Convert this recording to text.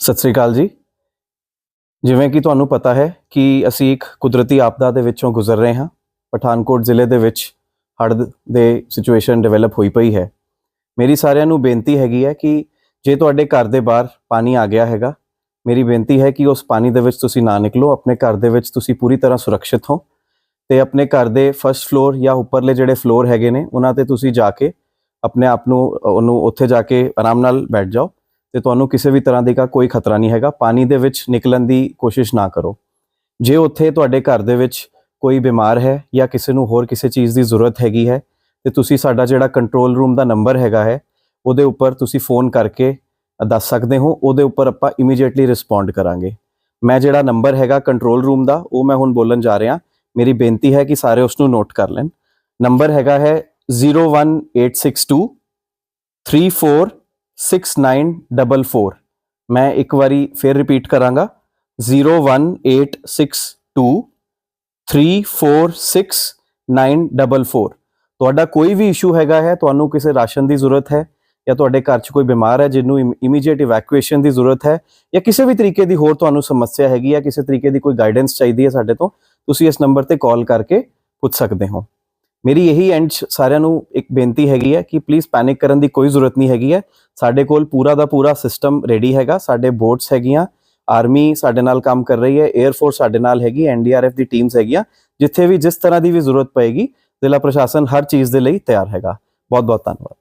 ਸਤਿ ਸ੍ਰੀ ਅਕਾਲ ਜੀ। ਜਿਵੇਂ ਕਿ ਤੁਹਾਨੂੰ ਪਤਾ ਹੈ ਕਿ ਅਸੀਂ ਇੱਕ ਕੁਦਰਤੀ ਆਪਦਾ ਦੇ ਵਿੱਚੋਂ ਗੁਜ਼ਰ ਰਹੇ ਹਾਂ। ਪਠਾਨਕੋਟ ਜ਼ਿਲ੍ਹੇ ਦੇ ਵਿੱਚ ਹੜ੍ਹ ਦੇ ਸਿਚੁਏਸ਼ਨ ਡਿਵੈਲਪ ਹੋਈ ਪਈ ਹੈ। ਮੇਰੀ ਸਾਰਿਆਂ ਨੂੰ ਬੇਨਤੀ ਹੈਗੀ ਹੈ ਕਿ ਜੇ ਤੁਹਾਡੇ ਘਰ ਦੇ ਬਾਹਰ ਪਾਣੀ ਆ ਗਿਆ ਹੈਗਾ, ਮੇਰੀ ਬੇਨਤੀ ਹੈ ਕਿ ਉਸ ਪਾਣੀ ਦੇ ਵਿੱਚ ਤੁਸੀਂ ਨਾ ਨਿਕਲੋ। ਆਪਣੇ ਘਰ ਦੇ ਵਿੱਚ ਤੁਸੀਂ ਪੂਰੀ ਤਰ੍ਹਾਂ ਸੁਰੱਖਿਅਤ ਹੋ ਤੇ ਆਪਣੇ ਘਰ ਦੇ ਫਰਸਟ ਫਲੋਰ ਜਾਂ ਉੱਪਰਲੇ ਜਿਹੜੇ ਫਲੋਰ ਹੈਗੇ ਨੇ, ਉਹਨਾਂ ਤੇ ਤੁਸੀਂ ਜਾ ਕੇ ਆਪਣੇ ਆਪ ਨੂੰ, ਉਹਨੂੰ ਉੱਥੇ ਜਾ ਕੇ ਆਰਾਮ ਨਾਲ ਬੈਠ ਜਾਓ। ਤੇ ਤੁਹਾਨੂੰ ਕਿਸੇ ਵੀ ਤਰ੍ਹਾਂ ਦੀ ਕਾ ਕੋਈ ਖਤਰਾ ਨਹੀਂ ਹੈਗਾ। ਪਾਣੀ ਦੇ ਵਿੱਚ ਨਿਕਲਣ ਦੀ ਕੋਸ਼ਿਸ਼ ਨਾ ਕਰੋ। ਜੇ ਉੱਥੇ ਤੁਹਾਡੇ ਘਰ ਦੇ ਵਿੱਚ ਕੋਈ ਬਿਮਾਰ ਹੈ ਜਾਂ ਕਿਸੇ ਨੂੰ ਹੋਰ ਕਿਸੇ ਚੀਜ਼ ਦੀ ਜ਼ਰੂਰਤ ਹੈਗੀ ਹੈ, ਤੇ ਤੁਸੀਂ ਸਾਡਾ ਜਿਹੜਾ ਕੰਟਰੋਲ ਰੂਮ ਦਾ ਨੰਬਰ ਹੈਗਾ ਹੈ, ਉਹਦੇ ਉੱਪਰ ਤੁਸੀਂ ਫੋਨ ਕਰਕੇ ਦੱਸ ਸਕਦੇ ਹੋ। ਉਹਦੇ ਉੱਪਰ ਆਪਾਂ ਇਮੀਡੀਏਟਲੀ ਰਿਸਪੌਂਡ ਕਰਾਂਗੇ। ਮੈਂ ਜਿਹੜਾ ਨੰਬਰ ਹੈਗਾ ਕੰਟਰੋਲ ਰੂਮ ਦਾ, ਉਹ ਮੈਂ ਹੁਣ ਬੋਲਣ ਜਾ ਰਿਹਾ। ਮੇਰੀ ਬੇਨਤੀ ਹੈ ਕਿ ਸਾਰੇ ਉਸ ਨੂੰ ਨੋਟ ਕਰ ਲੈਣ। ਨੰਬਰ ਹੈਗਾ ਹੈ 01862 346944 ਮੈਂ ਇੱਕ ਵਾਰੀ ਫਿਰ ਰਿਪੀਟ ਕਰਾਂਗਾ। 01862 346944 ਤੁਹਾਡਾ ਕੋਈ ਵੀ ਇਸ਼ੂ ਹੈਗਾ ਹੈ, ਤੁਹਾਨੂੰ ਕਿਸੇ ਰਾਸ਼ਨ ਦੀ ਜ਼ਰੂਰਤ ਹੈ ਜਾਂ ਤੁਹਾਡੇ ਘਰ 'ਚ ਕੋਈ ਬਿਮਾਰ ਹੈ ਜਿਹਨੂੰ ਇਮੀਡੀਏਟ ਇਵੈਕੂਏਸ਼ਨ ਦੀ ਜ਼ਰੂਰਤ ਹੈ ਜਾਂ ਕਿਸੇ ਵੀ ਤਰੀਕੇ ਦੀ ਹੋਰ ਤੁਹਾਨੂੰ ਸਮੱਸਿਆ ਹੈਗੀ ਹੈ, ਕਿਸੇ ਤਰੀਕੇ ਦੀ ਕੋਈ ਗਾਈਡੈਂਸ ਚਾਹੀਦੀ ਹੈ ਸਾਡੇ ਤੋਂ, ਤੁਸੀਂ ਇਸ ਨੰਬਰ ਤੇ ਕਾਲ ਕਰਕੇ ਪੁੱਛ ਸਕਦੇ ਹੋ। ਮੇਰੀ ਇਹੀ ਐਂਡ 'ਚ ਸਾਰਿਆਂ ਨੂੰ ਇੱਕ ਬੇਨਤੀ ਹੈਗੀ ਹੈ ਕਿ ਪਲੀਜ਼ ਪੈਨਿਕ ਕਰਨ ਦੀ ਕੋਈ ਜ਼ਰੂਰਤ ਨਹੀਂ ਹੈਗੀ ਹੈ। ਸਾਡੇ ਕੋਲ ਪੂਰਾ ਦਾ ਪੂਰਾ ਸਿਸਟਮ ਰੈਡੀ ਹੈਗਾ। ਸਾਡੇ ਬੋਟਸ ਹੈਗੀਆਂ। ਆਰਮੀ ਸਾਡੇ ਨਾਲ ਕੰਮ ਕਰ ਰਹੀ ਹੈ। 에ਅਰ ਫੋਰਸ ਸਾਡੇ ਨਾਲ ਹੈਗੀ। ਐਨਡੀਆਰਐਫ ਦੀ ਟੀਮਸ ਹੈਗੀਆਂ। ਜਿੱਥੇ ਵੀ ਜਿਸ ਤਰ੍ਹਾਂ ਦੀ ਵੀ ਜ਼ਰੂਰਤ ਪਏਗੀ, ਜ਼ਿਲ੍ਹਾ ਪ੍ਰਸ਼ਾਸਨ ਹਰ ਚੀਜ਼ ਦੇ ਲਈ ਤਿਆਰ ਹੈਗਾ। ਬਹੁਤ ਬਹੁਤ ਧੰਨਵਾਦ।